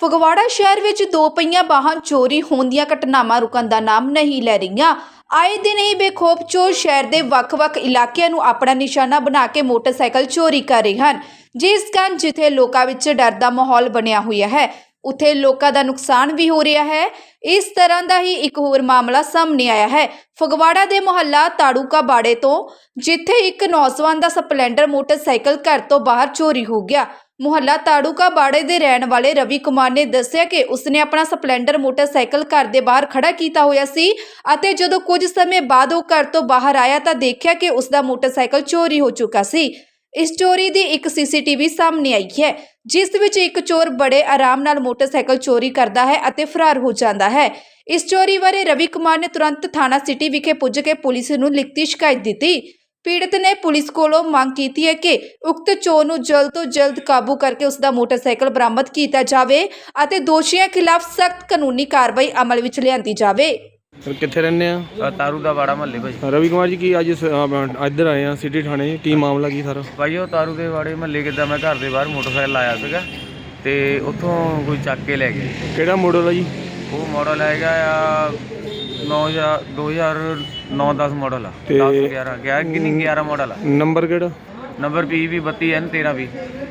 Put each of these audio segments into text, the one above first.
ਫਗਵਾੜਾ ਸ਼ਹਿਰ ਵਿੱਚ ਦੋ ਪਹੀਆਂ ਵਾਹਨ ਚੋਰੀ ਹੋਣ ਦੀਆਂ ਘਟਨਾਵਾਂ ਰੁਕਣ ਦਾ ਨਾਮ ਨਹੀਂ ਲੈ ਰਹੀਆਂ। ਆਏ ਦਿਨ ਹੀ ਬੇਖੌਫ ਚੋਰ ਸ਼ਹਿਰ ਦੇ ਵੱਖ-ਵੱਖ ਇਲਾਕਿਆਂ ਨੂੰ ਆਪਣਾ ਨਿਸ਼ਾਨਾ ਬਣਾ ਕੇ ਮੋਟਰਸਾਈਕਲ ਚੋਰੀ ਕਰ ਰਹੇ ਹਨ, ਜਿਸ ਕਾਰਨ ਜਿੱਥੇ ਲੋਕਾਂ ਵਿੱਚ ਡਰ ਦਾ ਮਾਹੌਲ ਬਣਿਆ ਹੋਇਆ ਹੈ, ਉੱਥੇ ਲੋਕਾਂ ਦਾ ਨੁਕਸਾਨ ਵੀ ਹੋ ਰਿਹਾ ਹੈ। ਇਸ ਤਰ੍ਹਾਂ ਦਾ ਹੀ ਇੱਕ ਹੋਰ ਮਾਮਲਾ ਸਾਹਮਣੇ ਆਇਆ ਹੈ। ਫਗਵਾੜਾ ਦੇ ਮੁਹੱਲਾ ਤਾੜੂਕਾ ਬਾੜੇ ਤੋਂ, ਜਿੱਥੇ ਇੱਕ ਨੌਜਵਾਨ ਦਾ ਸਪਲੈਂਡਰ ਮੋਟਰਸਾਈਕਲ ਘਰ ਤੋਂ ਬਾਹਰ ਚੋਰੀ ਹੋ ਗਿਆ। ਮੁਹੱਲਾ ਤਾੜੂਕਾ ਬਾੜੇ ਦੇ ਰਹਿਣ ਵਾਲੇ ਰਵੀ ਕੁਮਾਰ ਨੇ ਦੱਸਿਆ ਕਿ ਉਸਨੇ ਆਪਣਾ ਸਪਲੈਂਡਰ ਮੋਟਰਸਾਈਕਲ ਘਰ ਦੇ ਬਾਹਰ ਖੜਾ ਕੀਤਾ ਹੋਇਆ ਸੀ ਅਤੇ ਜਦੋਂ ਕੁਝ ਸਮੇਂ ਬਾਅਦ ਉਹ ਘਰ ਤੋਂ ਬਾਹਰ ਆਇਆ ਤਾਂ ਦੇਖਿਆ ਕਿ ਉਸ ਮੋਟਰਸਾਈਕਲ ਚੋਰੀ ਹੋ ਚੁੱਕਾ ਸੀ। ਇਸ ਚੋਰੀ ਦੀ ਇੱਕ ਸੀਸੀਟੀਵੀ ਸਾਹਮਣੇ ਆਈ ਹੈ, ਜਿਸ ਵਿੱਚ ਇੱਕ ਚੋਰ ਬੜੇ ਆਰਾਮ ਨਾਲ ਮੋਟਰਸਾਈਕਲ ਚੋਰੀ ਕਰਦਾ ਹੈ ਅਤੇ ਫਰਾਰ ਹੋ ਜਾਂਦਾ ਹੈ। ਇਸ ਚੋਰੀ ਬਾਰੇ ਰਵੀ ਕੁਮਾਰ ਨੇ ਤੁਰੰਤ ਥਾਣਾ ਸਿਟੀ ਵਿਖੇ ਪੁੱਜ ਕੇ ਪੁਲਿਸ ਨੂੰ ਲਿਖਤੀ ਸ਼ਿਕਾਇਤ ਦਿੱਤੀ। ਪੀੜਤ ਨੇ ਪੁਲਿਸ ਕੋਲੋਂ ਮੰਗ ਕੀਤੀ ਹੈ ਕਿ ਉਕਤ ਚੋਰ ਨੂੰ ਜਲਦ ਤੋਂ ਜਲਦ ਕਾਬੂ ਕਰਕੇ ਉਸ ਦਾ ਮੋਟਰਸਾਈਕਲ ਬਰਾਮਦ ਕੀਤਾ ਜਾਵੇ ਅਤੇ ਦੋਸ਼ੀਆਂ ਖਿਲਾਫ ਸਖਤ ਕਾਨੂੰਨੀ ਕਾਰਵਾਈ ਅਮਲ ਵਿੱਚ ਲਿਆਂਦੀ ਜਾਵੇ। ਸਰ ਕਿੱਥੇ ਰਹਿੰਦੇ ਆ? ਅ, ਤਾਰੂ ਦਾ ਬਾੜਾ ਮਹੱਲੇ ਭਾਈ ਰਵੀ ਕੁਮਾਰ ਜੀ ਕੀ ਅੱਜ ਸ- ਅਹ ਇੱਧਰ ਆਏ ਆ ਸਿਟੀ ਥਾਣੇ? ਕੀ ਮਾਮਲਾ ਕੀ ਸਾਰਾ? ਭਾਈ ਉਹ ਤਾਰੂ ਦੇ ਬਾੜੇ ਮਹੱਲੇ ਕਿੱਦਾਂ ਮੈਂ ਘਰ ਦੇ ਬਾਹਰ ਮੋਟਰਸਾਈਕਲ ਲਾਇਆ ਸੀਗਾ ਤੇ ਉੱਥੋਂ ਕੋਈ ਚੱਕ ਕੇ ਲੈ ਗਿਆ ਕਿਹੜਾ ਮਾਡਲ ਆ ਜੀ? ਉਹ ਮਾਡਲ ਹੈਗਾ ਆ 9000 2009-10 ਮਾਡਲ ਆ। ਤੇ- 10 11 11 ਕਿੰਨੀ 11 ਮਾਡਲ ਆ। ਨੰਬਰ ਕਿਹੜਾ? ਨੰਬਰ PV 32N 1320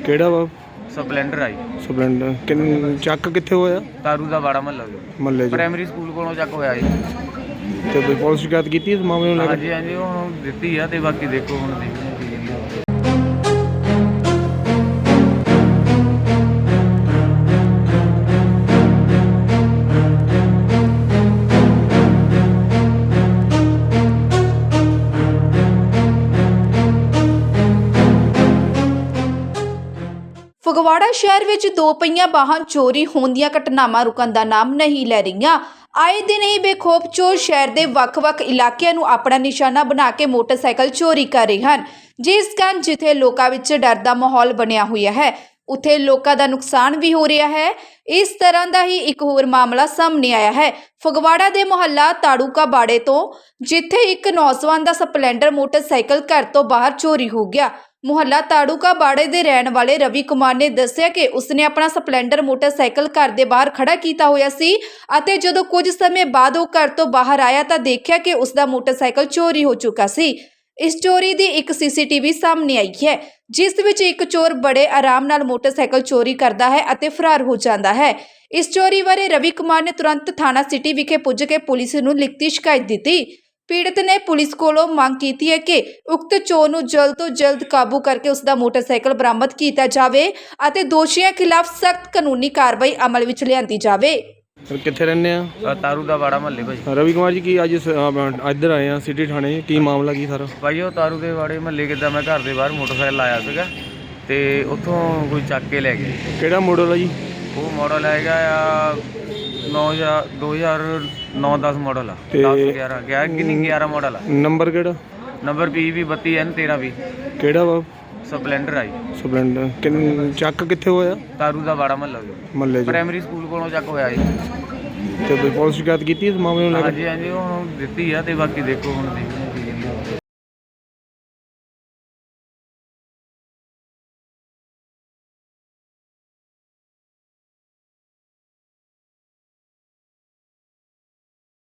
ਕਿਹੜਾ ਵਾ? ਸਪਲੈਂਡਰ ਆਈ ਸਪਲੈਂਡਰ। ਕਿੰਨ ਚੱਕ ਕਿੱਥੇ ਹੋਇਆ? ਤਾਰੂ ਦਾ ਬਾੜਾ ਮਹੱਲਾ ਮੱਲੇ 'ਚ। ਪ੍ਰਾਇਮਰੀ ਸਕੂਲ ਕੋਲੋਂ ਚੱਕ ਹੋਇਆ ਜੀ। ਤੇ ਕੋਈ ਪੁਲਿਸ ਸ਼ਿਕਾਇਤ ਕੀਤੀ ਇਸ ਮਾਮਲੇ ਨੂੰ ਲੈ ਕੇ? ਹਾਂਜੀ ਹਾਂਜੀ ਉਹ ਦਿੱਤੀ ਆ ਤੇ ਬਾਕੀ ਦੇਖੋ ਹੁਣ ਦੇਖਦੇ ਹਾਂ ਕੀ ਫਗਵਾੜਾ ਸ਼ਹਿਰ ਵਿੱਚ ਦੋ ਪਹੀਆਂ ਵਾਹਨ ਚੋਰੀ ਹੋਣ ਦੀਆਂ ਘਟਨਾਵਾਂ ਰੁਕਣ ਦਾ ਨਾਮ ਨਹੀਂ ਲੈ ਰਹੀਆਂ। ਆਏ ਦਿਨ ਹੀ ਬੇਖੌਫ ਚੋਰ ਸ਼ਹਿਰ ਦੇ ਵੱਖ-ਵੱਖ ਇਲਾਕਿਆਂ ਨੂੰ ਆਪਣਾ ਨਿਸ਼ਾਨਾ ਬਣਾ ਕੇ ਮੋਟਰਸਾਈਕਲ ਚੋਰੀ ਕਰ ਰਹੇ ਹਨ। ਜਿਸ ਕਾਰਨ ਜਿੱਥੇ ਲੋਕਾਂ ਵਿੱਚ ਡਰ ਦਾ ਮਾਹੌਲ ਬਣਿਆ ਹੋਇਆ ਹੈ, ਉੱਥੇ ਲੋਕਾਂ ਦਾ ਨੁਕਸਾਨ ਵੀ ਹੋ ਰਿਹਾ ਹੈ। ਇਸ ਤਰ੍ਹਾਂ ਦਾ ਹੀ ਇੱਕ ਹੋਰ ਮਾਮਲਾ ਸਾਹਮਣੇ ਆਇਆ ਹੈ। ਫਗਵਾੜਾ ਦੇ ਮੁਹੱਲਾ ਤਾੜੂਕਾ ਬਾੜੇ ਤੋਂ, ਜਿੱਥੇ ਇੱਕ ਨੌਜਵਾਨ ਦਾ ਸਪਲੈਂਡਰ ਮੋਟਰਸਾਈਕਲ ਘਰ ਤੋਂ ਬਾਹਰ ਚੋਰੀ ਹੋ ਗਿਆ। ਮੁਹੱਲਾ ਤਾੜੂਕਾ ਬਾੜੇ ਦੇ ਰਹਿਣ ਵਾਲੇ ਰਵੀ ਕੁਮਾਰ ਨੇ ਦੱਸਿਆ ਕਿ ਉਸਨੇ ਆਪਣਾ ਸਪਲੈਂਡਰ ਮੋਟਰਸਾਈਕਲ ਘਰ ਦੇ ਬਾਹਰ ਖੜਾ ਕੀਤਾ ਹੋਇਆ ਸੀ ਅਤੇ ਜਦੋਂ ਕੁਝ ਸਮੇਂ ਬਾਅਦ ਉਹ ਘਰ ਤੋਂ ਬਾਹਰ ਆਇਆ ਤਾਂ ਦੇਖਿਆ ਕਿ ਉਸਦਾ ਮੋਟਰਸਾਈਕਲ ਚੋਰੀ ਹੋ ਚੁੱਕਾ ਸੀ। ਇਸ ਚੋਰੀ ਦੀ ਇੱਕ ਸੀਸੀਟੀਵੀ ਸਾਹਮਣੇ ਆਈ ਹੈ, ਜਿਸ ਵਿੱਚ ਇੱਕ ਚੋਰ ਬੜੇ ਆਰਾਮ ਨਾਲ ਮੋਟਰਸਾਈਕਲ ਚੋਰੀ ਕਰਦਾ ਹੈ ਅਤੇ ਫਰਾਰ ਹੋ ਜਾਂਦਾ ਹੈ। ਇਸ ਚੋਰੀ ਬਾਰੇ ਰਵੀ ਕੁਮਾਰ ਨੇ ਤੁਰੰਤ ਥਾਣਾ ਸਿਟੀ ਵਿਖੇ ਪੁੱਜ ਕੇ ਪੁਲਿਸ ਨੂੰ ਲਿਖਤੀ ਸ਼ਿਕਾਇਤ ਦਿੱਤੀ। ਪੀੜਤ ਨੇ ਪੁਲਿਸ ਕੋਲੋਂ ਮੰਗ ਕੀਤੀ ਹੈ ਕਿ ਉਕਤ ਚੋਰ ਨੂੰ ਜਲਦ ਤੋਂ ਜਲਦ ਕਾਬੂ ਕਰਕੇ ਉਸ ਦਾ ਮੋਟਰਸਾਈਕਲ ਬਰਾਮਦ ਕੀਤਾ ਜਾਵੇ ਅਤੇ ਦੋਸ਼ੀਆਂ ਖਿਲਾਫ ਸਖਤ ਕਾਨੂੰਨੀ ਕਾਰਵਾਈ ਅਮਲ ਵਿੱਚ ਲਿਆਂਦੀ ਜਾਵੇ। ਸਰ ਕਿੱਥੇ ਰਹਿੰਦੇ ਆ? ਅ, ਤਾਰੂ ਦਾ ਬਾੜਾ ਮਹੱਲੇ ਭਾਈ ਰਵੀ ਕੁਮਾਰ ਜੀ ਕੀ ਅੱਜ ਸ- ਇੱਧਰ ਆਏ ਆ ਸਿਟੀ ਥਾਣੇ? ਕੀ ਮਾਮਲਾ ਕੀ ਸਾਰਾ? ਭਾਈ ਉਹ ਤਾਰੂ ਦੇ ਬਾੜੇ ਮਹੱਲੇ ਕਿੱਦਾਂ ਮੈਂ ਘਰ ਦੇ ਬਾਹਰ ਮੋਟਰਸਾਈਕਲ ਲਾਇਆ ਸੀਗਾ ਤੇ ਉੱਥੋਂ ਕੋਈ ਚੱਕ ਕੇ ਲੈ ਗਿਆ ਕਿਹੜਾ ਮਾਡਲ ਆ ਜੀ? ਉਹ ਮਾਡਲ ਹੈਗਾ ਆ 9000 2009-10 ਮਾਡਲ ਆ। ਤੇ- 10 11 11 ਕਿੰਨੀ 11 ਮਾਡਲ ਆ। ਨੰਬਰ ਕਿਹੜਾ? ਨੰਬਰ PV 32N 1320 ਕਿਹੜਾ ਵਾ? ਸਪਲੈਂਡਰ ਆਈ ਸਪਲੈਂਡਰ। ਕਿੰਨ ਚੱਕ ਕਿੱਥੇ ਹੋਇਆ? ਤਾਰੂ ਦਾ ਬਾੜਾ ਮਹੱਲਾ ਮੱਲੇ 'ਚ ਪ੍ਰਾਇਮਰੀ ਸਕੂਲ ਕੋਲੋਂ ਚੱਕ ਹੋਇਆ ਜੀ। ਤੇ ਕੋਈ ਪੁਲਿਸ ਸ਼ਿਕਾਇਤ ਕੀਤੀ ਇਸ ਮਾਮਲੇ ਨੂੰ ਲੈ ਕੇ? ਹਾਂਜੀ ਹਾਂਜੀ ਉਹ ਹੁਣ ਦਿੱਤੀ ਆ ਤੇ ਬਾਕੀ ਦੇਖੋ ਹੁਣ ਦੇਖਦੇ ਹਾਂ